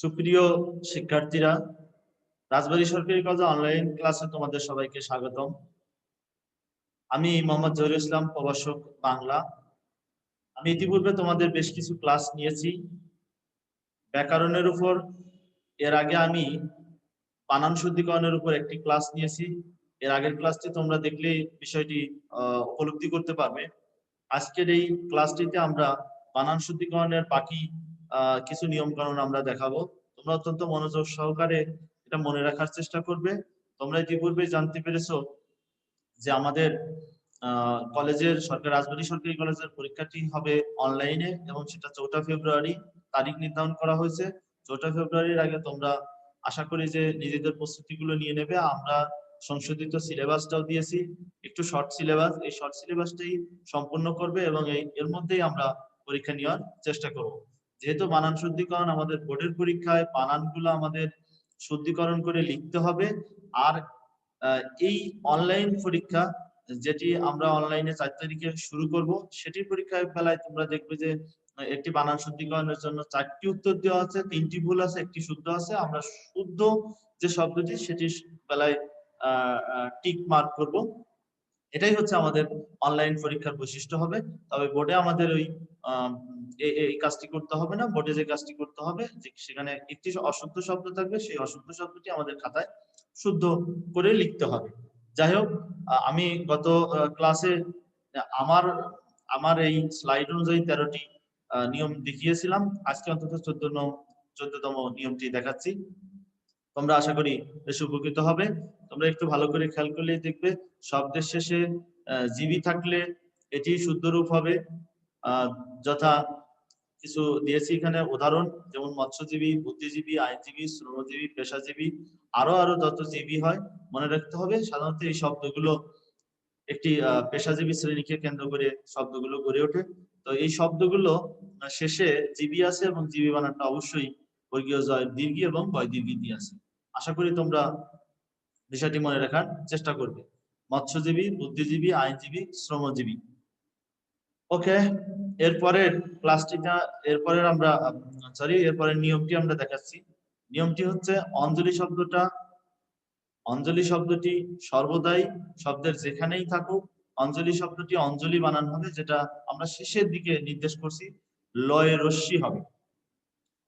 সুপ্রিয় শিক্ষার্থীরা, রাজবাড়ী সরকারি কলেজে অনলাইন ক্লাসে তোমাদের সবাইকে স্বাগতম। আমি মোহাম্মদ জহির ইসলাম, প্রভাষক বাংলা। আমি ইতিপূর্বে তোমাদের বেশ কিছু ক্লাস নিয়েছি। ব্যাকরণের উপর, এর আগে আমি বানান শুদ্ধিকরণের উপর একটি ক্লাস নিয়েছি। এর আগের ক্লাসটি তোমরা দেখলে বিষয়টি উপলব্ধি করতে পারবে। আজকের এই ক্লাসটিতে আমরা বানান শুদ্ধিকরণের বাকি কিছু নিয়ম কানুন আমরা দেখাবো। তোমরা অত্যন্ত মনোযোগ সহকারে এটা মনে রাখার চেষ্টা করবে। তোমরা ইতিপূর্বে জানতে পেরেছ যে আমাদের কলেজের সরকার, রাজবাড়ী সরকারি কলেজের পরীক্ষাটি হবে অনলাইনে এবং সেটা চৌঠা ফেব্রুয়ারি তারিখ নির্ধারণ করা হয়েছে। চৌঠা ফেব্রুয়ারির আগে তোমরা আশা করি যে নিজেদের প্রস্তুতিগুলো নিয়ে নেবে। আমরা সংশোধিত সিলেবাসটাও দিয়েছি। একটু শর্ট সিলেবাস এই শর্ট সিলেবাসটাই সম্পূর্ণ করবে এবং এই, এর মধ্যেই আমরা পরীক্ষা নেওয়ার চেষ্টা করব। যেহেতু বানান শুদ্ধিকরণ আমাদের বোর্ডের পরীক্ষায় বানানগুলো আমাদের শুদ্ধিকরণ করে লিখতে হবে, আর এই অনলাইন পরীক্ষা যেটি আমরা অনলাইনে চার তারিখে শুরু করব সেটি পরীক্ষার বেলায় তোমরা দেখবে যে, একটি বানান শুদ্ধিকরণের জন্য চারটি উত্তর দেওয়া আছে, তিনটি ভুল আছে, একটি শুদ্ধ আছে। আমরা শুদ্ধ যে শব্দটি সেটি বেলায় টিক মার্ক করব। এটাই হচ্ছে আমাদের অনলাইন পরীক্ষার বৈশিষ্ট্য হবে। তবে বোর্ডে আমাদের ওই এই কাজটি করতে হবে না বোর্ডে যে কাজটি করতে হবে সেখানে একটি অশুদ্ধ শব্দ থাকবে, সেই অশুদ্ধ শব্দটি আমাদের খাতায় শুদ্ধ করে লিখতে হবে। যাই হোক আমি গত ক্লাসে আমার আমার এই স্লাইড অনুযায়ী তেরোটি নিয়ম দেখিয়েছিলাম। আজকে অন্তত চোদ্দ চোদ্দতম নিয়মটি দেখাচ্ছি। তোমরা আশা করি বেশ উপকৃত হবে। তোমরা একটু ভালো করে খেয়াল করলে দেখবে, শব্দের শেষে জীবী থাকলে এটি শুদ্ধ রূপ হবে। যথা কিছু দিয়েছি এখানে। উদাহরণ, যেমন মৎস্যজীবী, বুদ্ধিজীবী, আইনজীবী, শ্রমজীবী, পেশাজীবী, আরও আরও যত জীবী হয়, মনে রাখতে হবে সাধারণত এই শব্দগুলো একটি পেশাজীবী শ্রেণীকে কেন্দ্র করে শব্দগুলো গড়ে ওঠে। তো এই শব্দগুলো শেষে জীবী আছে এবং জীবী বানানটা অবশ্যই বর্গীয় জয় দীর্ঘী এবং বয় দীর্ঘী দিয়ে আছে। আশা করি তোমরা বিষয়টি মনে রাখার চেষ্টা করবে। মৎস্যজীবী, বুদ্ধিজীবী, আইনজীবী, শ্রমজীবী। ওকে এরপরের ক্লাসটিটা এরপরের আমরা সরি এরপরের নিয়মটি আমরা দেখাচ্ছি। নিয়মটি হচ্ছে অঞ্জলি শব্দটা, অঞ্জলি শব্দটি সর্বদাই শব্দের যেখানেই থাকুক, অঞ্জলি শব্দটি অঞ্জলি বানান হবে, যেটা আমরা শেষের দিকে নির্দেশ করছি, লয় রশ্মি হবে।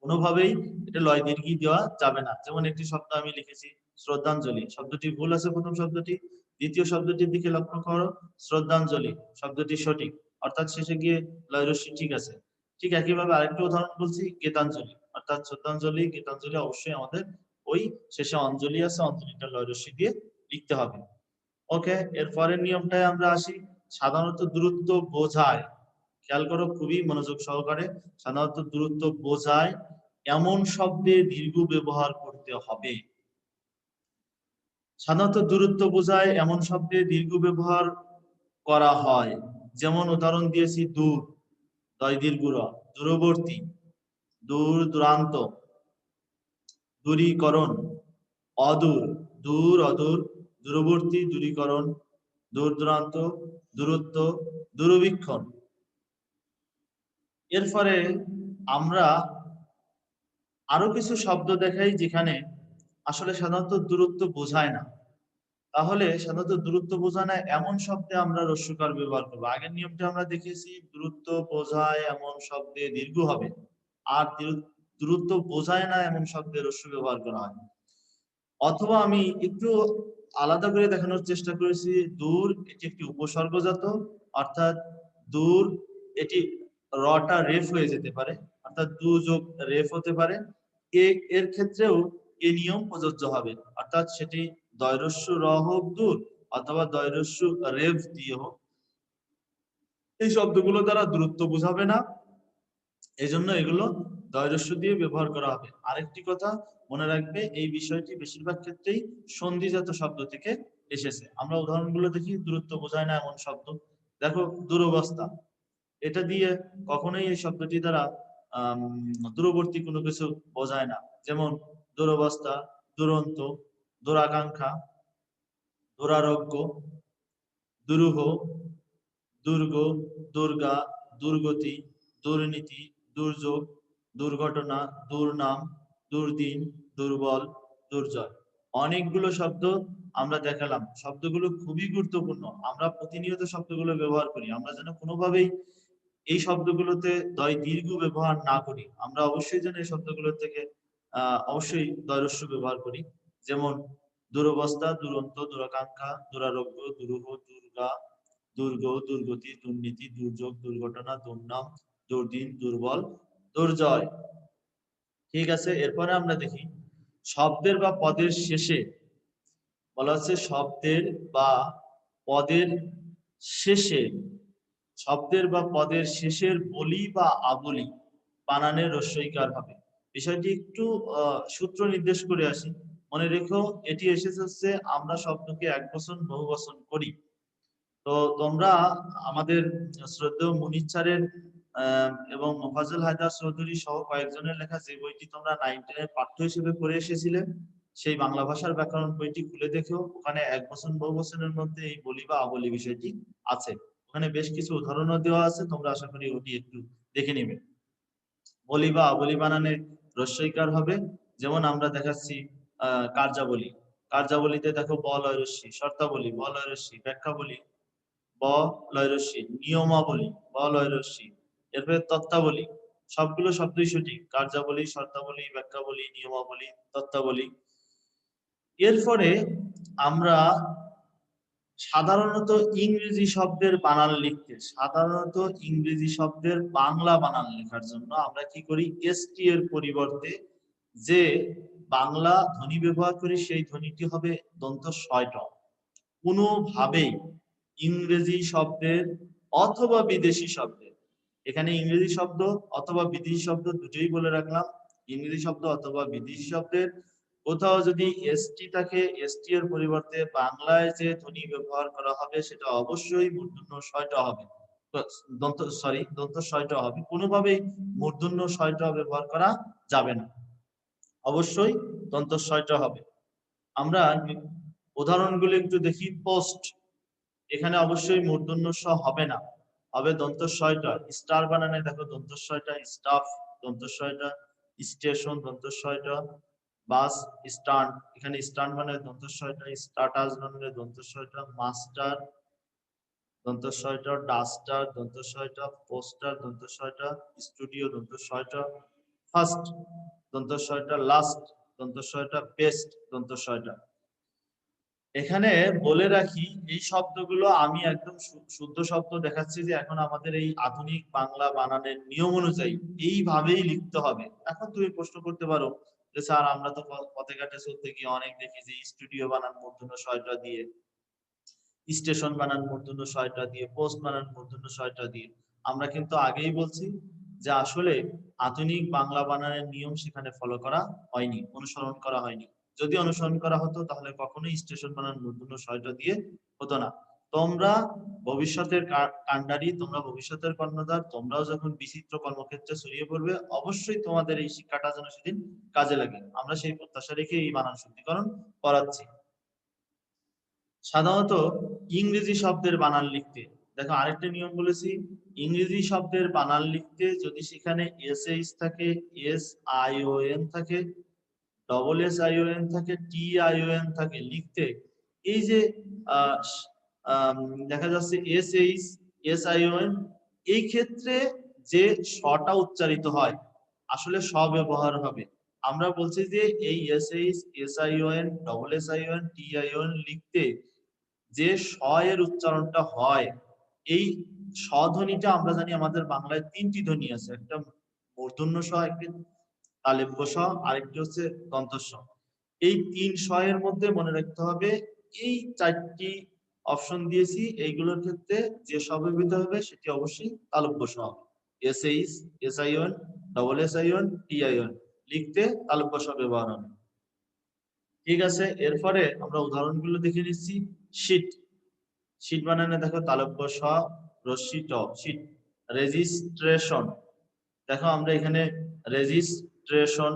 কোনোভাবেই এটা লয় দীর্ঘি দেওয়া যাবে না। যেমন একটি শব্দ আমি লিখেছি, শ্রদ্ধাঞ্জলি। শব্দটি ভুল আছে প্রথম শব্দটি। দ্বিতীয় শব্দটির দিকে লক্ষ্য করো, শ্রদ্ধাঞ্জলি। শব্দটি সঠিক। অর্থাৎ শেষে গিয়ে লয় রশ্মি, ঠিক আছে। ঠিক একইভাবে আরেকটা উদাহরণ বলছি, গীতাঞ্জলি। অর্থাৎ শ্রদ্ধাঞ্জলি গীতাঞ্জলি অবশ্যই আমাদের ওই শেষে অঞ্জলি আছে, অঞ্জলিটা লয় রশ্মি দিয়ে লিখতে হবে। ওকে এর পরের নিয়মটায় আমরা আসি। সাধারণত দূরত্ব বোঝায়। খেয়াল করো, খুবই মনোযোগ সহকারে। সাধারণত দূরত্ব বোঝায় এমন শব্দে দীর্ঘ ব্যবহার করতে হবে। সাধারণত দূরত্ব বোঝায় এমন শব্দে দীর্ঘ ব্যবহার করা হয়। যেমন উদাহরণ দিয়েছি দূর দয় দীর্ঘ র, দূরবর্তী দূর দূরান্ত দূরীকরণ অদূর দূর অদূর দূরবর্তী দূরীকরণ দূর দূরান্ত দূরত্ব দূরবীক্ষণ। এর ফলে আমরা আরও কিছু শব্দ দেখাই যেখানে আসলে সাধারণত দূরত্ব বোঝায় না। তাহলে সাধারণত দূরত্ব বোঝায় এমন শব্দে আমরা রস্যকার ব্যবহার করব। আগের নিয়মটা আমরা দেখেছি, দূরত্ব বোঝায় এমন শব্দে দীর্ঘ হবে। আর দূর- দূরত্ব বোঝায় না এমন শব্দে রস্য ব্যবহার করা হয়। অথবা আমি একটু আলাদা করে দেখানোর চেষ্টা করেছি, দূর এটি একটি উপসর্গজাত, অর্থাৎ দূর এটি রটা রেফ হয়ে যেতে পারে, অর্থাৎ দু যোগ রেফ হতে পারে। এর ক্ষেত্রেও এ নিয়ম প্রযোজ্য হবে, অর্থাৎ সেটি দয়রস্য র হোক দূর অথবা দয়রস্য রেফ দিয়ে হোক এই শব্দগুলো দ্বারা দূরত্ব বোঝাবে না। এজন্য এগুলো দয়রস্য দিয়ে ব্যবহার করা হবে। আরেকটি কথা মনে রাখবে, এই বিষয়টি বেশিরভাগ ক্ষেত্রেই সন্ধিজাত শব্দ থেকে এসেছে। আমরা উদাহরণগুলো দেখি দূরত্ব বোঝায় না এমন শব্দ। দেখো, দুরবস্থা। এটা দিয়ে কখনোই এই শব্দটি দ্বারা দূরবর্তী কোনো কিছু বোঝায় না। যেমন, দুরবস্থা, দুরন্ত দুরাকাঙ্ক্ষা, দুরারোগ্য, দুরূহ, দুর্গ, দুর্গা, দুর্গতি, দুর্নীতি, দুর্যোগ, দুর্ঘটনা, দুর্নাম, দুর্দিন, দুর্বল, দুর্জয়। অনেকগুলো শব্দ আমরা দেখালাম। শব্দগুলো খুবই গুরুত্বপূর্ণ। আমরা প্রতিনিয়ত শব্দগুলো ব্যবহার করি। আমরা যেন কোনোভাবেই এই শব্দগুলোতে দয়, দীর্ঘ ব্যবহার না করি। আমরা অবশ্যই যেন এই শব্দগুলো থেকে, আহ, অবশ্যই দয়রস্য ব্যবহার করি। যেমন, দুরবস্থা, দুরন্ত, দুরাকাঙ্ক্ষা, দুরারোগ্য, দুরূহ, দুর্গা, দুর্গ, দুর্গতি, দুর্নীতি, দুর্যোগ, দুর্ঘটনা, দুর্নাম, দুর্দিন, দুর্বল, দুর্জয়। ঠিক আছে? এরপরে আমরা দেখি, শব্দের বা পদের শেষে, বলা হচ্ছে শব্দের বা পদের শেষে, শব্দের বা পদের শেষের বলি বা আবলি, বানানের রস্যইকার হবে। বিষয়টি একটু সূত্র নির্দেশ করে আসি। মনে রেখো এটি এসেছে হচ্ছে আমরা শব্দকে এক বচন বহু বচন করি। তো তোমরা আমাদের শ্রদ্ধেয় আহ, এবং মোফাজল হায়দার চৌধুরী সহ কয়েকজনের লেখা যে বইটি তোমরা নাইন টেনের পাঠ্য হিসেবে পড়ে এসেছিলে সেই বাংলা ভাষার ব্যাকরণ বইটি খুলে দেখো। ওখানে এক বছর বহু বচনের মধ্যে এই বলি বা আবলি বিষয়টি আছে। ওখানে বেশ কিছু উদাহরণও দেওয়া আছে তোমরা আশা করি ওটি একটু দেখে নিবে। বলি বা আবলি বানানে রস্যইকার হবে। যেমন আমরা দেখাচ্ছি কার্যাবলী। কার্যাবলীতে দেখো ব লয় রস্যি শর্তাবলী, ব লয় রস্যি ব্যাখ্যাবলী, ব লয় রস্যি নিয়মাবলী, ব লয় রস্যি এরপরে তত্ত্বাবলী, সবগুলো শব্দই সঠিক। কার্যাবলী, শর্তাবলী, ব্যাখ্যাবলী, নিয়মাবলী, তত্ত্বাবলী। এরপরে আমরা সাধারণত ইংরেজি শব্দের বানান লিখতে, সাধারণত ইংরেজি শব্দের বাংলা বানান লেখার জন্য আমরা কি করি? এসটি এর পরিবর্তে যে বাংলা ধ্বনি ব্যবহার করি সেই ধ্বনিটি হবে দন্ত ছয়ট কোনোভাবেই ইংরেজি শব্দের অথবা বিদেশি শব্দের, এখানে ইংরেজি শব্দ অথবা বিদেশি শব্দ দুটোই বলে রাখলাম, ইংরেজি শব্দ অথবা বিদেশি শব্দের। কোথাও যদি এসটি থাকে এসটি এর পরিবর্তে বাংলায় যে ধ্বনি ব্যবহার করা হবে সেটা অবশ্যই মূর্ধন্য ছয়টা হবে। দন্ত সরি দন্ত ছয়টা হবে। কোনোভাবেই মূর্ধন্য ছয়টা ব্যবহার করা যাবে না। অবশ্যই দন্ত হবে। আমরা উদাহরণগুলো একটু দেখি পোস্ট এখানে অবশ্যই মূর্ধন্য স হবে না। হবে দন্ত ছয়টা স্টার বানানে দেখো দন্ত স্টাফ দন্ত স্টেশন দন্ত বাস স্ট্যান্ড এখানে স্ট্যান্ড মানে দন্ত ছয়টা স্টার্টাস মানে দন্ত মাস্টার দন্ত ছয়টা ডাস্টার দন্ত ছয়টা পোস্টার দন্ত ছয়টা স্টুডিও দন্ত ছয়টা ফার্স্ট দন্ত লাস্ট দন্ত বেস্ট দন্ত এখানে বলে রাখি, এই শব্দগুলো আমি একদম শুদ্ধ শব্দ দেখাচ্ছি যে এখন আমাদের এই আধুনিক বাংলা বানানের নিয়ম অনুযায়ী এইভাবেই লিখতে হবে। এখন তুমি প্রশ্ন করতে পারো যে, স্যার, আমরা তো পথে ঘাটে চলতে গিয়ে অনেক দেখি যে, স্টুডিও বানান মূর্ধন্য ছয়টা দিয়ে, স্টেশন বানান মূর্ধন্য ছয়টা দিয়ে, পোস্ট বানান মূর্ধন্য ছয়টা দিয়ে। আমরা কিন্তু আগেই বলছি যে আসলে আধুনিক বাংলা বানানের নিয়ম সেখানে ফলো করা হয়নি, অনুসরণ করা হয়নি। যদি অনুসরণ করা হতো, তাহলে কখনোই স্টেশন বানান নতুন ছয়টা দিয়ে হতো না। তোমরা ভবিষ্যতের কাণ্ডারি, তোমরা ভবিষ্যতের কর্ণধার, তোমরাও যখন বিচিত্র কর্মক্ষেত্রে ছড়িয়ে পড়বে, অবশ্যই তোমাদের এই শিক্ষাটা যেন সেদিন কাজে লাগে। আমরা সেই প্রত্যাশা রেখে এই বানান শুদ্ধিকরণ করাচ্ছি। সাধারণত ইংরেজি শব্দের বানান লিখতে দেখো আরেকটা নিয়ম বলেছি, ইংরেজি শব্দের বানান লিখতে যদি সেখানে এস এইচ থাকে এস আই ও এন থাকে double S I O N থাকে টি আই ও এন থাকে লিখতে, এই যে দেখা যাচ্ছে S H S I O N এই ক্ষেত্রে যে শটা উচ্চারিত হয়, আসলে স ব্যবহার হবে। আমরা বলছি যে এই S H S I O N double S I O N T I O N লিখতে যে স এর উচ্চারণটা হয় এই স্বধ্বনিটা আমরা জানি আমাদের বাংলায় তিনটি ধ্বনি আছে, একটা মূর্ধন্য স একটি তালেব্য স আরেকটি হচ্ছে দন্ত স এই তিন স এর মধ্যে মনে রাখতে হবে, এই চারটি অপশন দিয়েছি, এইগুলোর ক্ষেত্রে যে স ব্যবহৃত হবে সেটি অবশ্যই তালব্য স S H, S I O N double S I O N T I O N লিখতে তালব্য স ব্যবহার হবে। ঠিক আছে, এরপরে আমরা উদাহরণগুলো দেখে নিচ্ছি শীট শীট বানানে, দেখো তালব্য স, রশ্মি ট শীট রেজিস্ট্রেশন দেখো আমরা এখানে রেজিস্ট্রেশন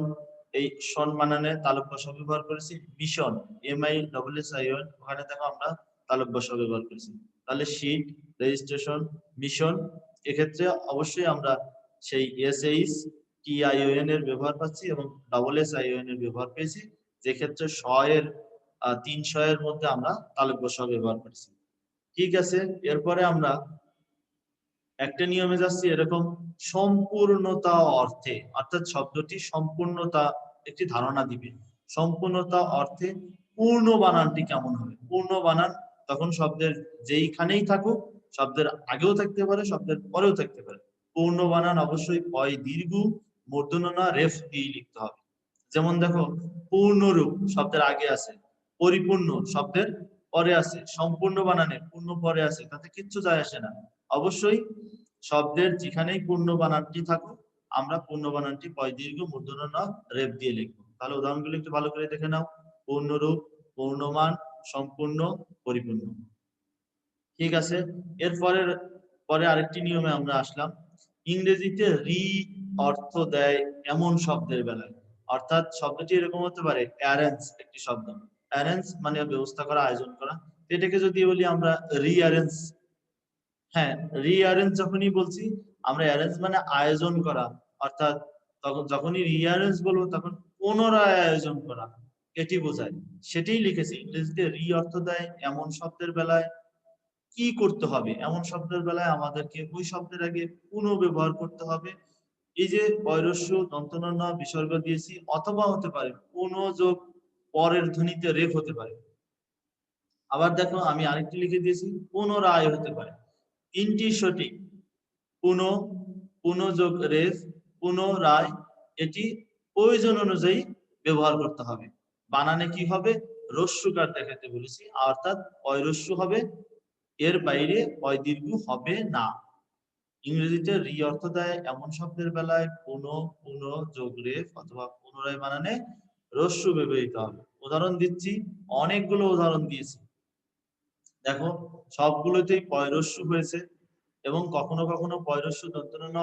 এই সন বানানে তালব্য স ব্যবহার করেছি। Mission M I double S I O N ওখানে দেখো আমরা তালব্য স ব্যবহার করেছি। তাহলে শীট রেজিস্ট্রেশন মিশন এক্ষেত্রে অবশ্যই আমরা সেই এস এইচ টি আইওএন এর ব্যবহার পাচ্ছি এবং ডবল এস আই আইওএন এর ব্যবহার পেয়েছি। যে ক্ষেত্রে শ এর তিন এর মধ্যে আমরা তালব্য শ ব্যবহার করছি। ঠিক আছে, এরপরে আমরা একটা নিয়মে যাচ্ছি, এরকম সম্পূর্ণতা অর্থে, অর্থাৎ শব্দটি সম্পূর্ণতা একটি ধারণা দিবে। সম্পূর্ণতা অর্থে পূর্ণ বানানটি কেমন হবে? পূর্ণ বানান তখন শব্দের যেইখানেই থাকুক, শব্দের আগেও থাকতে পারে, শব্দের পরেও থাকতে পারে। পূর্ণ বানান অবশ্যই পয়, দীর্ঘ মূর্ধন্য রেফ দিয়ে লিখতে হবে। যেমন দেখো, পূর্ণরূপ শব্দের আগে আছে, পরিপূর্ণ শব্দের পরে আছে, সম্পূর্ণ বানানে, পূর্ণ পরে আছে, তাতে কিচ্ছু যায় আসে না। অবশ্যই শব্দের যেখানেই পূর্ণ বানানটি থাকুক, আমরা পূর্ণ বানানটি পয় দীর্ঘ মূর্ধন্য রেপ দিয়ে লিখব। তাহলে উদাহরণগুলো একটু ভালো করে দেখে নাও। পূর্ণরূপ, পূর্ণমান, সম্পূর্ণ, পরিপূর্ণ। ঠিক আছে? এরপরে, পরে আরেকটি নিয়মে আমরা আসলাম। ইংরেজিতে রি অর্থ দেয় এমন শব্দের বেলায়। অর্থাৎ শব্দটি এরকম হতে পারে, অ্যারেঞ্জ একটি শব্দ। অ্যারেঞ্জ মানে ব্যবস্থা করা, আয়োজন করা। এটাকে যদি বলি আমরা রিঅ্যারেঞ্জ হ্যাঁ রিঅ্যারেঞ্জ যখনই বলছি, আমরা অ্যারেঞ্জ মানে আয়োজন করা। অর্থাৎ তখন যখনই রিঅ্যারেঞ্জ বলব, তখন পুনরায় আয়োজন করা। এটি বোঝায়। সেটাই লিখেছি, ইংরেজিতে রি অর্থ দেয় এমন শব্দের বেলায় কি করতে হবে? এমন শব্দের বেলায় আমাদেরকে ওই শব্দের আগে পুনঃ ব্যবহার করতে হবে। এই যে পয়রস্য দন্তন্য বিসর্গ দিয়েছি, অথবা হতে পারে পুনঃযোগ পরের ধ্বনিতে রেফ হতে পারে। আবার দেখো, আমি আরেকটি লিখে দিয়েছি, পুনরায় হতে পারে। তিনটি সঠিক। পুনঃ, পুনঃযোগ রেফ, পুনরায়। এটি প্রয়োজন অনুযায়ী ব্যবহার করতে হবে। বানানে কি হবে? রস্যকার দেখাতে বলেছি, অর্থাৎ অয়রস্য হবে, এর বাইরে অয় দীর্ঘ হবে না। ইংরেজিতে রি অর্থ দেয় এমন শব্দের বেলায় পুনঃ পুনঃ যোগ রেফ অথবা পুনরায় বানানে রস্য ব্যবহৃত হবে। উদাহরণ দিচ্ছি অনেকগুলো উদাহরণ দিয়েছি। দেখো সবগুলোতেই পয়রস্য হয়েছে এবং কখনো কখনো পয়রস্য দন্তন্য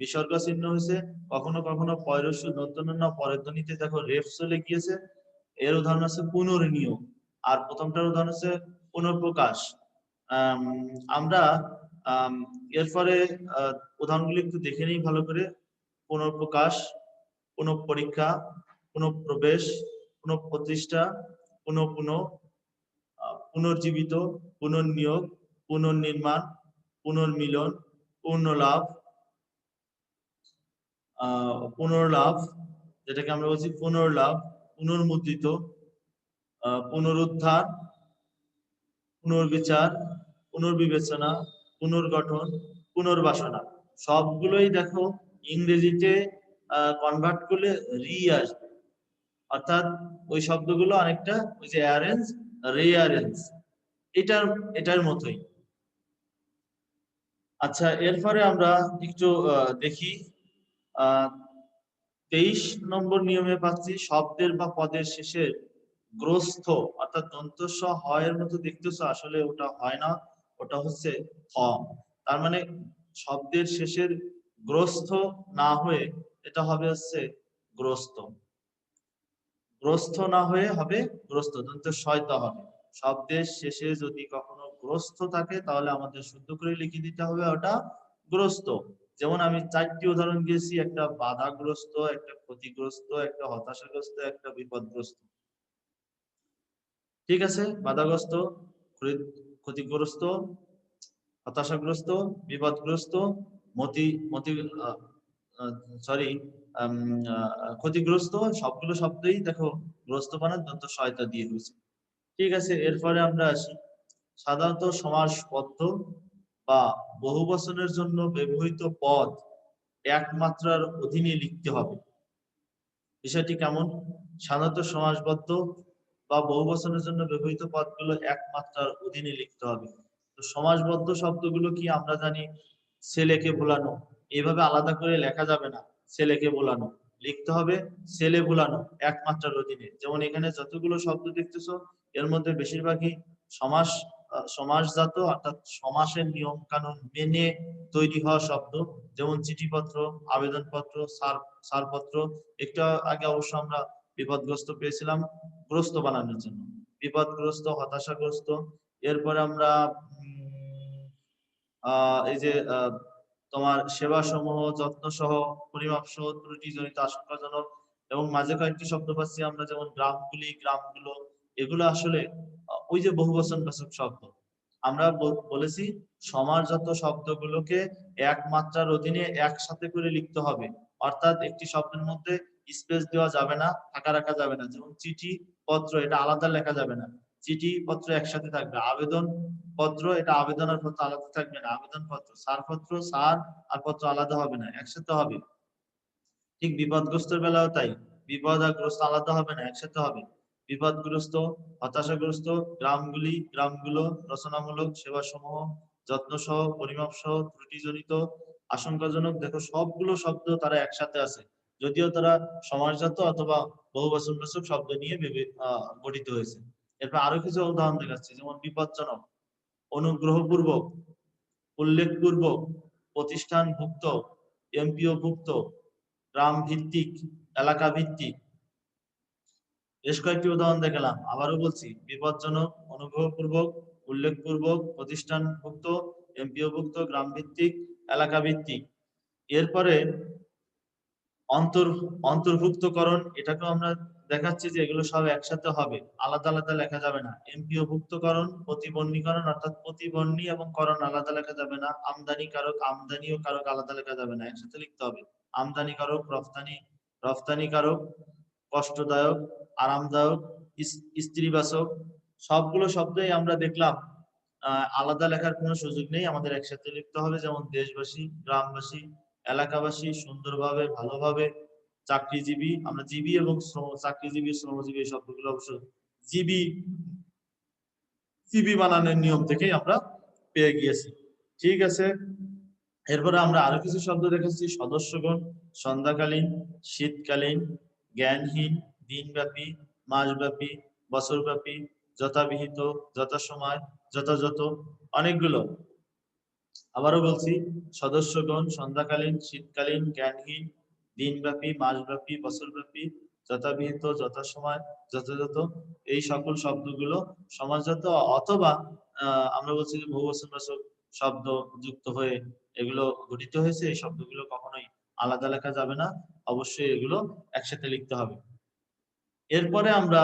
বিসর্গ চিহ্ন হয়েছে কখনো কখনো পয়রস্য দন্তন্য পরের ধ্বনিতে দেখো রেফ চলে গিয়েছে। এর উদাহরণ আছে পুনর্নিয়োগ আর প্রথমটার উদাহরণ হচ্ছে পুনঃপ্রকাশ। আম, আমরা আম, এরপরে উদাহরণগুলি একটু দেখে নিই ভালো করে। পুনঃপ্রকাশ পুনঃপরীক্ষা পুনঃপ্রবেশ পুনঃপ্রতিষ্ঠা পুনঃ পুনঃ পুনর্জীবিত, পুনর্নিয়োগ, পুনর্নির্মাণ, পুনর্মিলন, পুনর্লাভ পুনর্লাভ, যেটাকে আমরা বলছি পুনর্লাভ, পুনর্মুদ্রিত পুনরুদ্ধার, পুনর্বিচার, পুনর্বিবেচনা, পুনর্গঠন, পুনর্বাসনা। সবগুলোই দেখো ইংরেজিতে কনভার্ট করলে রি আসবে। অর্থাৎ ওই শব্দগুলো অনেকটা ওই যে অ্যারেঞ্জ রিঅ্যারেঞ্জ এটার এটার মতোই। আচ্ছা এরপরে আমরা একটু দেখি তেইশ নম্বর নিয়মে পাচ্ছি, শব্দের বা পদের শেষে গ্রস্থ, অর্থাৎ দন্তস্ব হয়ের মতো দেখতেছ, আসলে ওটা হয় না, ওটা হচ্ছে থ তার মানে শব্দের শেষের গ্রস্থ না হয়ে, এটা হবে হচ্ছে গ্রস্ত না হয়ে হবে, গ্রস্ত দন্ত শয়তা হবে। শব্দের শেষে যদি কখনো গ্রস্থ থাকে, তাহলে আমাদের শুদ্ধ করে লিখে দিতে হবে ওটা গ্রস্ত। যেমন আমি চারটি উদাহরণ দিয়েছি, একটা বাধাগ্রস্ত, একটা ক্ষতিগ্রস্ত, একটা হতাশাগ্রস্ত, একটা বিপদগ্রস্ত। ঠিক আছে? বাধাগ্রস্ত, ক্ষতি- ক্ষতিগ্রস্ত, হতাশাগ্রস্ত, বিপদগ্রস্ত, মতি মতি সরি ক্ষতিগ্রস্ত সবগুলো শব্দই দেখো গ্রস্ত বানান দন্ত সহায়তা দিয়ে হয়েছে। ঠিক আছে, এরপরে আমরা আসি। সাধারণত সমাসবদ্ধ বা বহু বচনের জন্য ব্যবহৃত পদ এক মাত্রার অধীনে লিখতে হবে। বিষয়টি কেমন? সাধারণত সমাসবদ্ধ বা বহু বচনের জন্য ব্যবহৃত পদগুলো এক মাত্রার অধীনে লিখতে হবে। তো সমাসবদ্ধ শব্দগুলো কি আমরা জানি? ছেলেকে বোলানো এইভাবে আলাদা করে লেখা যাবে না। ছেলেকে বোলানো। লিখতে হবে ছেলে বোলানো এক মাত্রার অধীনে যেমন এখানে যতগুলো শব্দ দেখতেছো, এর মধ্যে বেশিরভাগই সমাস সমাসজাত, অর্থাৎ সমাসের নিয়ম কানুন মেনে তৈরি হওয়া শব্দ। যেমন চিঠিপত্র, আবেদনপত্র, সার, সারপত্র। একটু আগে অবশ্য আমরা বিপদগ্রস্ত পেয়েছিলাম গ্রস্ত বানানোর জন্য। বিপদগ্রস্ত, হতাশাগ্রস্ত। এরপরে আমরা এই যে তোমার সেবা সমূহ যত্ন সহ পরিমাপ সহ ত্রুটি জনিত আশঙ্কাজনক এবং মাঝে কয়েকটি শব্দ পাচ্ছি আমরা, যেমন গ্রামগুলি, গ্রামগুলো, এগুলো আসলে ওই যে বহু বচন বাচক শব্দ। আমরা বলেছি সমাজগত শব্দগুলোকে এক মাত্রার অধীনে একসাথে করে লিখতে হবে। অর্থাৎ একটি শব্দের মধ্যে স্পেস দেওয়া যাবে না, ফাঁকা রাখা যাবে না। যেমন চিঠি, পত্র, এটা আলাদা লেখা যাবে না। চিঠি পত্র একসাথে থাকবে। আবেদন পত্র এটা আবেদন আর পত্র আলাদা থাকবে না। আবেদন পত্র সার পত্র সার আর পত্র আলাদা হবে না, একসাথে হবে। ঠিক বিপদগ্রস্তের বেলাও তাই। বিপদ আর গ্রস্ত আলাদা হবে না, একসাথে হবে। বিপদগ্রস্ত, হতাশাগ্রস্ত, গ্রামগুলি, গ্রামগুলো রচনামূলক সেবা সমূহ যত্ন সহ পরিমাপ সহ ত্রুটিজনিত, আশঙ্কাজনক, দেখো সবগুলো শব্দ তারা একসাথে আছে। যদিও তারা সমাজজাত অথবা বহুবচনবাচক শব্দ নিয়ে গঠিত হয়েছে। এরপর আরও কিছু উদাহরণ দেখাচ্ছি। যেমন বিপজ্জনক, অনুগ্রহপূর্বক, উল্লেখপূর্বক, প্রতিষ্ঠানভুক্ত এমপিও ভুক্ত গ্রাম ভিত্তিক এলাকা ভিত্তিক বেশ কয়েকটি উদাহরণ দেখালাম। আবারও বলছি, বিপজ্জনক, অনুগ্রহপূর্বক, উল্লেখপূর্বক, প্রতিষ্ঠানভুক্ত এমপিও ভুক্ত গ্রাম ভিত্তিক এলাকা ভিত্তিক এরপরে অন্তর, অন্তর্ভুক্তকরণ, এটাকেও আমরা দেখাচ্ছি যে এগুলো সব একসাথে হবে। আলাদা আলাদা লেখা যাবে না। এমপিও ভুক্তকরণ প্রতিবন্ধীকরণ, অর্থাৎ প্রতিবন্ধী এবং করণ আলাদা লেখা যাবে না। আমদানি কারক আমদানি ও কারক আলাদা লেখা যাবে না। একসাথে লিখতে হবে। আমদানি কারক রফতানি রফতানি কারক কষ্টদায়ক, আরামদায়ক স্ত্রীবাচক সবগুলো শব্দই আমরা দেখলাম। আলাদা লেখার কোনো সুযোগ নেই। আমাদের একসাথে লিখতে হবে। যেমন দেশবাসী, গ্রামবাসী, এলাকাবাসী সুন্দরভাবে, ভালোভাবে চাকরিজীবী, আমরা জীবী এবং শ্রম- চাকরিজীবী, শ্রমজীবী এই শব্দগুলো অবশ্য জীবী জীবী বানানোর নিয়ম থেকেই আমরা পেয়ে গিয়েছি। ঠিক আছে? এরপরে আমরা আরও কিছু শব্দ দেখাচ্ছি সদস্যগণ, সন্ধ্যাকালীন, শীতকালীন, জ্ঞানহীন, দিনব্যাপী, মাসব্যাপী, বছরব্যাপী, যথাবিহিত, যথাসময়, যথাযথ অনেকগুলো। আবারও বলছি, সদস্যগণ, সন্ধ্যাকালীন, শীতকালীন, জ্ঞানহীন দিনব্যাপী, মাসব্যাপী, বছরব্যাপী, যথাবিহিত, যথাসময়, যথাযথ, এই সকল শব্দগুলো সমাজগত অথবা আমরা বলছি যে বহুবচনবাচক শব্দ যুক্ত হয়ে এগুলো গঠিত হয়েছে, এই শব্দগুলো কখনোই আলাদা লেখা যাবে না। অবশ্যই এগুলো একসাথে লিখতে হবে। এরপরে আমরা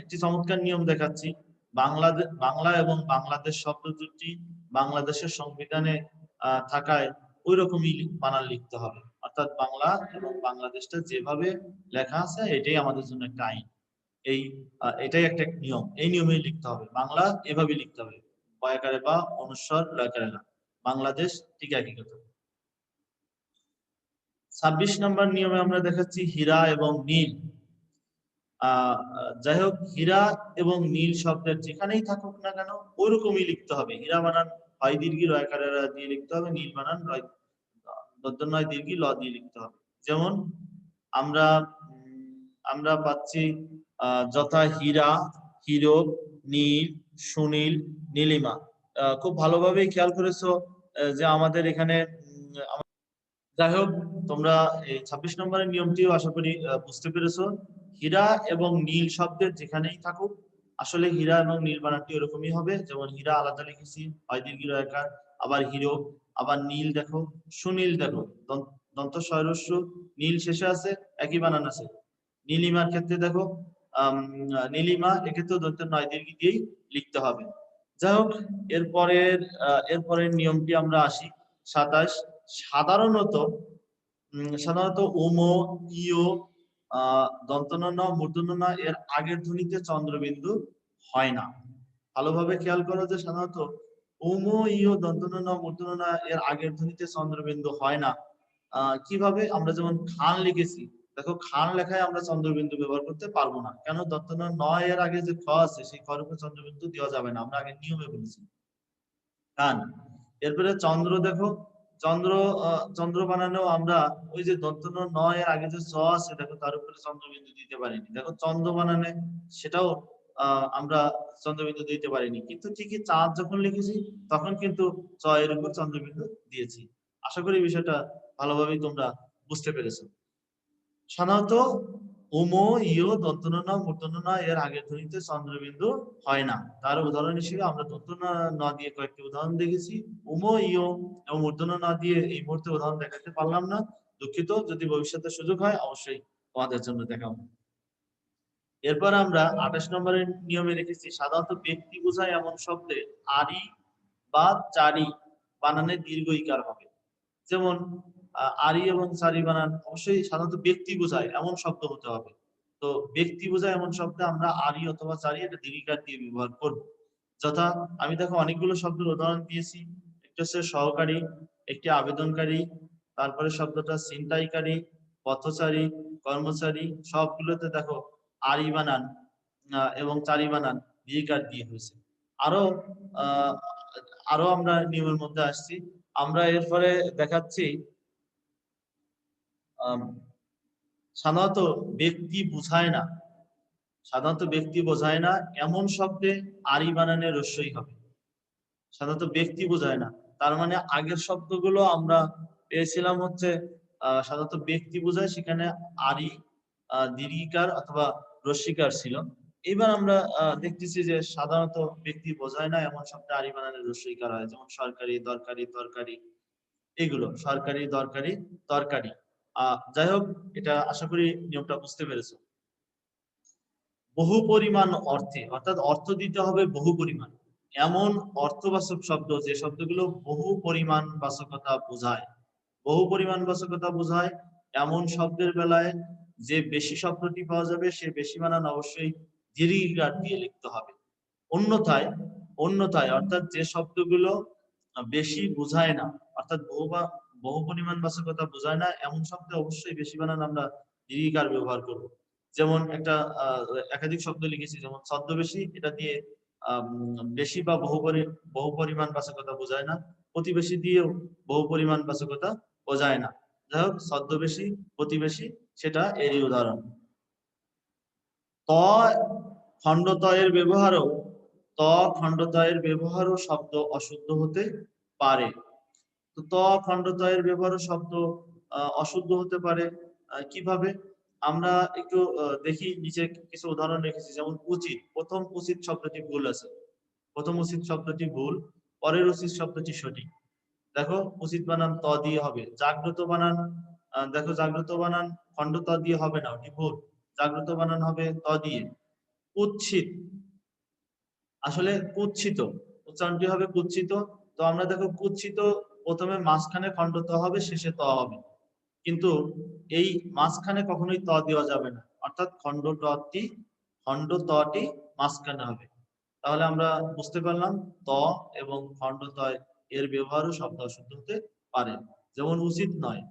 একটি চমৎকার নিয়ম দেখাচ্ছি। বাংলাদেশ বাংলা এবং বাংলাদেশ শব্দ দুটি বাংলাদেশের সংবিধানে থাকায় ওই রকমই বানান লিখতে হবে। অর্থাৎ বাংলা এবং বাংলাদেশটা যেভাবে লেখা আছে, এটাই আমাদের জন্য একটা আইন। এই এটাই একটা নিয়ম। এই নিয়মেই লিখতে হবে। বাংলা এভাবে লিখতে হবে। বয়াকারে বা অনুস্বর লয়কারে না। বাংলাদেশ ঠিক একই কথা। ছাব্বিশ নম্বর নিয়মে আমরা দেখাচ্ছি হীরা এবং নীল। আহ যাই হোক, হীরা এবং নীল শব্দের যেখানেই থাকুক না কেন ওইরকমই লিখতে হবে। হীরা বানান হয় দীর্ঘি রয়কারে রা দিয়ে লিখতে হবে, নীল বানান দদ্দ নয় দীর্ঘি ল দিয়ে লিখতে হবে। যেমন আমরা আমরা পাচ্ছি যথা হীরা হীরক নীল, সুনীল, নীলিমা। খুব ভালোভাবেই খেয়াল করেছ যে আমাদের এখানে যাই হোক, তোমরা এই ছাব্বিশ নম্বরের নিয়মটিও আশা করি বুঝতে পেরেছ। হীরা এবং নীল শব্দের যেখানেই থাকুক, আসলে হীরা এবং নীল বানানটি ওরকমই হবে। যেমন হীরা আলাদা লিখেছি, হয় দীর্ঘ আকার আবার হিরো আবার নীল দেখো, সুনীল দেখো। দন্ত স্বরস্য নীল শেষে আছে, একই বানান আছে। নীলিমার ক্ষেত্রে দেখো নীলিমা এক্ষেত্রে দন্ত নয় দীর্ঘ দিয়েই লিখতে হবে। যাই হোক, এরপরের এরপরের নিয়মটি আমরা আসি। সাতাশ, সাধারণত সাধারণত ওমো ইও দন্তননা মূর্ধন্য এর আগের ধ্বনিতে চন্দ্রবিন্দু হয় না। ভালোভাবে খেয়াল করো যে সাধারণত ইও দন্তনন মূর্ধন্য এর আগের ধ্বনিতে চন্দ্রবিন্দু হয় না। কীভাবে? আমরা যেমন খান লিখেছি, দেখো খান লেখায় আমরা চন্দ্রবিন্দু ব্যবহার করতে পারব না। কেন? দন্তন নয় এর আগে যে খ আছে, সেই খর উপর চন্দ্রবিন্দু দেওয়া যাবে না। আমরা আগে নিয়মে বলেছি। খান, এরপরে চন্দ্র দেখো। চন্দ্র চন্দ্র বানানো আমরা ওই যে দন্তন নয় এর আগে যে চ আছে, দেখো তার উপরে চন্দ্রবিন্দু দিতে পারিনি। দেখো চন্দ্র বানানে সেটাও আমরা চন্দ্রবিন্দু দিতে পারিনি। কিন্তু ঠিকই চাঁদ যখন লিখেছি, তখন কিন্তু এর উপর চন্দ্রবিন্দু দিয়েছি। আশা করি বিষয়টা ভালোভাবেই তোমরা বুঝতে পেরেছ। সাধারণত, উমো, ইয় দন্তন ন মূর্ধন্য ন এর আগের ধ্বনিতে চন্দ্রবিন্দু হয় না। তার উদাহরণ হিসেবে আমরা দন্তনা ন দিয়ে কয়েকটি উদাহরণ দেখেছি। উমো, ইয় এবং মূর্ধন্য ন দিয়ে এই মুহূর্তে উদাহরণ দেখাতে পারলাম না। দুঃখিত, যদি ভবিষ্যতে সুযোগ হয়, অবশ্যই তোমাদের জন্য দেখাবো। এরপর আমরা আঠাশ নম্বরের নিয়মে রেখেছি সাধারণত ব্যক্তি বোঝায় এমন শব্দে আরি বা চারি বানানে দীর্ঘ ইকার হবে। যেমন আরি এবং চারি বানান অবশ্যই সাধারণত ব্যক্তি বোঝায় এমন শব্দ হতে হবে। তো ব্যক্তি বোঝায় এমন শব্দে আমরা আরি অথবা চারি এটা দীর্ঘিকার দিয়ে ব্যবহার করব। যথা আমি দেখো অনেকগুলো শব্দের উদাহরণ দিয়েছি। একটা হচ্ছে সহকারী, একটি আবেদনকারী, তারপরে শব্দটা ছিনতাইকারী, পথচারী, কর্মচারী, সবগুলোতে দেখো আরি বানান এবং চারি বানান দীর্ঘিকার দিয়ে হয়েছে। আরও আরও আমরা নিয়মের মধ্যে আসছি। আমরা এরপরে দেখাচ্ছি সাধারণত ব্যক্তি বুঝায় না। সাধারণত ব্যক্তি বোঝায় না, এমন শব্দে আরি বানানে রস্যই হবে। সাধারণত ব্যক্তি বোঝায় না। তার মানে আগের শব্দগুলো আমরা পেয়েছিলাম হচ্ছে সাধারণত ব্যক্তি বোঝায়, সেখানে আরি দীর্ঘিকার অথবা রস্যিকার ছিল। এবার আমরা দেখতেছি যে সাধারণত ব্যক্তি বোঝায় না এমন শব্দে আরি বানানে রস্যইকার হয়, যেমন সরকারি, দরকারি, তরকারি, এগুলো সরকারি, দরকারি, তরকারি। আহ যাই হোক, এটা আশা করি নিয়মটা বুঝতে পেরেছ। বহু পরিমাণ অর্থে, অর্থাৎ অর্থ দিতে হবে বহু পরিমাণ এমন অর্থবাচক শব্দ, যে শব্দগুলো বহু পরিমাণ বাচকতা বোঝায়। বহু পরিমাণ বাচকতা বোঝায়, এমন শব্দের বেলায় যে বেশি শব্দটি পাওয়া যাবে, সে বেশি বানান অবশ্যই দীর্ঘিকার দিয়ে লিখতে হবে। অন্যথায় অন্যথায়, অর্থাৎ যে শব্দগুলো বেশি বোঝায় না, অর্থাৎ বহু বহু পরিমাণ বাচকতা বোঝায় না, এমন শব্দে অবশ্যই বেশি বানান আমরা দীর্ঘিকার ব্যবহার করব। যেমন একটা একাধিক শব্দ লিখেছি, যেমন ছদ্মবেশী, এটা দিয়ে বেশি বা বহু বহু পরিমাণ বাচকতা বোঝায় না, প্রতিবেশী দিয়েও বহু পরিমাণ বাচকতা বোঝায় না। যাই হোক, ছদ্মবেশী, প্রতিবেশী সেটা এরই উদাহরণ। ত খণ্ডতয়ের ব্যবহারও ত খণ্ডতয়ের ব্যবহারও শব্দ অশুদ্ধ হতে পারে। তো ত খণ্ডতয়ের ব্যবহারও শব্দ অশুদ্ধ হতে পারে কীভাবে? আমরা একটু দেখি, নিচে কিছু উদাহরণ রেখেছি, যেমন উচিত। প্রথম উচিত শব্দটি ভুল আছে। প্রথম উচিত শব্দটি ভুল, পরের উচিত শব্দটি সঠিক। দেখো, উচিত বানান ত দিয়ে হবে। জাগ্রত বানান দেখো জাগ্রত বানান খণ্ড ত দিয়ে হবে না, ওটি ভুল। জাগ্রত বানান হবে ত দিয়ে। কুৎসিত আসলে কুচ্ছিত। উচ্চারণটি হবে কুচ্ছিত। তো আমরা দেখো কুচ্ছিত প্রথমে মাঝখানে খণ্ড ত হবে, শেষে ত হবে। কিন্তু এই মাঝখানে কখনোই ত দেওয়া যাবে না। অর্থাৎ খণ্ড টটি খণ্ড তটি মাঝখানে হবে। তাহলে আমরা বুঝতে পারলাম ত এবং খণ্ড তয় এর ব্যবহারও শব্দ অশুদ্ধ হতে পারে। যেমন উচিত নয়।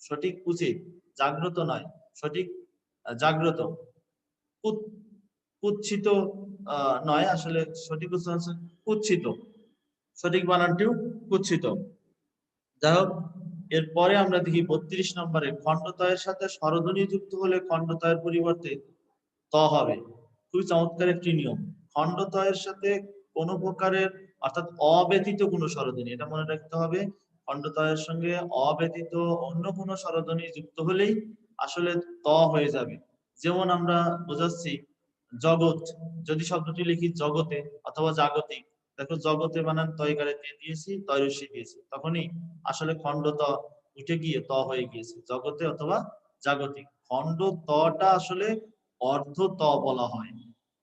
সঠিক উচিত জাগ্রত নয়, সঠিক জাগ্রত। কুৎ- কুৎসিত নয়, আসলে সঠিক কুৎসিত। সঠিক বানানটিও কুৎসিত। যাই হোক, এরপরে আমরা দেখি বত্রিশ নম্বরে, খণ্ডতয়ের সাথে স্বরধ্বনি যুক্ত হলে খণ্ডতয়ের পরিবর্তে ত হবে। খুবই চমৎকার একটি নিয়ম। খণ্ডতয়ের সাথে কোনো প্রকারের, অর্থাৎ অব্যতীত কোনো স্বরধ্বনি, এটা মনে রাখতে হবে। খণ্ডতয়ের সঙ্গে অব্যতীত অন্য কোনো স্বরধ্বনি যুক্ত হলেই আসলে ত হয়ে যাবে। যেমন আমরা বোঝাচ্ছি, জগৎ, যদি শব্দটি লিখি জগতে অথবা জাগতিক, দেখো জগতে বানান তয়কারে দিয়ে দিয়েছি তয়রসি দিয়েছি, তখনই আসলে খণ্ড ত উঠে গিয়ে ত হয়ে গিয়েছে, জগতে অথবা জাগতিক। খণ্ড তটা আসলে অর্ধ ত বলা হয়।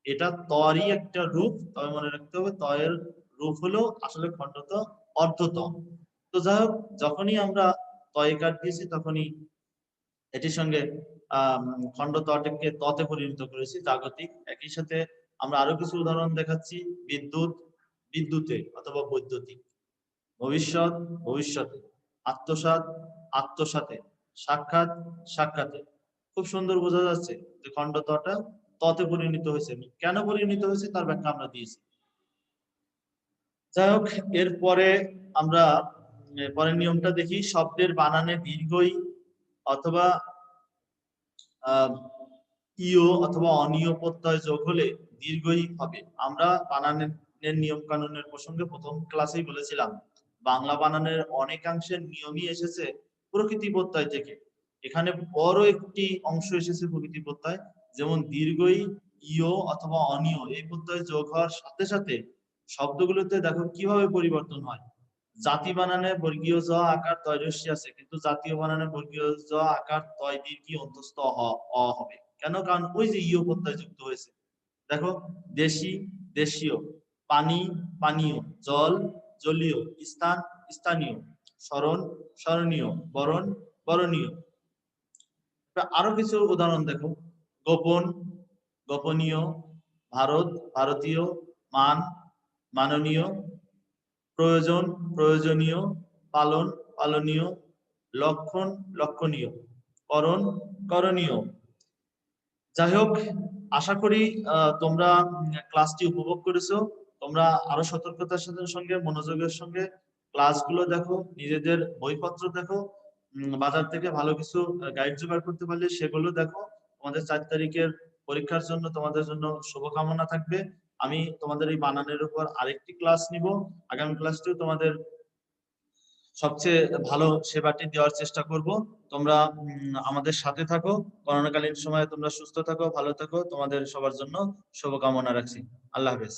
এটা তরই একটা রূপ, তবে মনে রাখতে হবে, তয়ের রূপ হলো আসলে খণ্ড ত অর্ধ ত। তো যাই হোক, যখনই আমরা তয়কার দিয়েছি, তখনই এটির সঙ্গে আহ খণ্ড তটাকে ততে পরিণত করেছি, জাগতিক। একই সাথে আমরা আরও কিছু উদাহরণ দেখাচ্ছি, বিদ্যুৎ, বিদ্যুতে অথবা বৈদ্যুতিক। ভবিষ্যৎ, ভবিষ্যতে। আত্মসাৎ, আত্মসাতে। সাক্ষাৎ, সাক্ষাতে। খুব সুন্দর বোঝা যাচ্ছে যে খণ্ডতটা ততে পরিণত হয়েছে। কেন পরিণত হয়েছে তার ব্যাখ্যা আমরা দিয়েছি। যাই হোক, এরপরে আমরা পরের নিয়মটা দেখি, শব্দের বানানে দীর্ঘই অথবা ইয় অথবা অনিয় প্রত্যয় যোগ হলে দীর্ঘই হবে। আমরা বানানের নিয়ম কানুনের প্রসঙ্গে প্রথম ক্লাসেই বলেছিলাম, বাংলা বানানের অনেকাংশের নিয়মই এসেছে প্রকৃতি প্রত্যয় থেকে। এখানে বড় একটি অংশ এসেছে প্রকৃতি প্রত্যয় যেমন দীর্ঘই ইয় অথবা অনিয়, এই প্রত্যয় যোগ হওয়ার সাথে সাথে শব্দগুলোতে দেখো কীভাবে পরিবর্তন হয়। জাতি বানানে বর্গীয় জ আকার তয়রস্যি আছে, কিন্তু জাতীয় বানানে বর্গীয় জ আকার তয় দীর্ঘি অন্তস্থ অ হবে। কেন? কারণ ওই যে ইয় প্রত্যয় যুক্ত হয়েছে। দেখো, দেশি, দেশীয়, পানি, পানীয়, জল, জলীয়, স্থান, স্থানীয়, স্মরণ, স্মরণীয়, বরণ, বরণীয়। আরও কিছু উদাহরণ দেখো। গোপন, গোপনীয়, ভারত, ভারতীয়, মান, মাননীয় প্রয়োজন, প্রয়োজনীয়, পালন, পালনীয়, লক্ষণ, লক্ষণীয়, করণ, করণীয়। যাই হোক, আশা করি তোমরা ক্লাসটি উপভোগ করেছ। তোমরা আরও সতর্কতার সাথে সঙ্গে, মনোযোগের সঙ্গে ক্লাসগুলো দেখো, নিজেদের বইপত্র দেখো বাজার থেকে ভালো কিছু গাইড জোগাড় করতে পারলে সেগুলো দেখো। তোমাদের চার তারিখের পরীক্ষার জন্য তোমাদের জন্য শুভকামনা থাকবে। আমি তোমাদের এই বানানের উপর আরেকটি ক্লাস নিব। আগামী ক্লাসটিও তোমাদের সবচেয়ে ভালো সেবাটি দেওয়ার চেষ্টা করব। তোমরা আমাদের সাথে থাকো। করোনাকালীন সময়ে তোমরা সুস্থ থাকো, ভালো থাকো। তোমাদের সবার জন্য শুভকামনা রাখছি। আল্লাহ হাফেজ।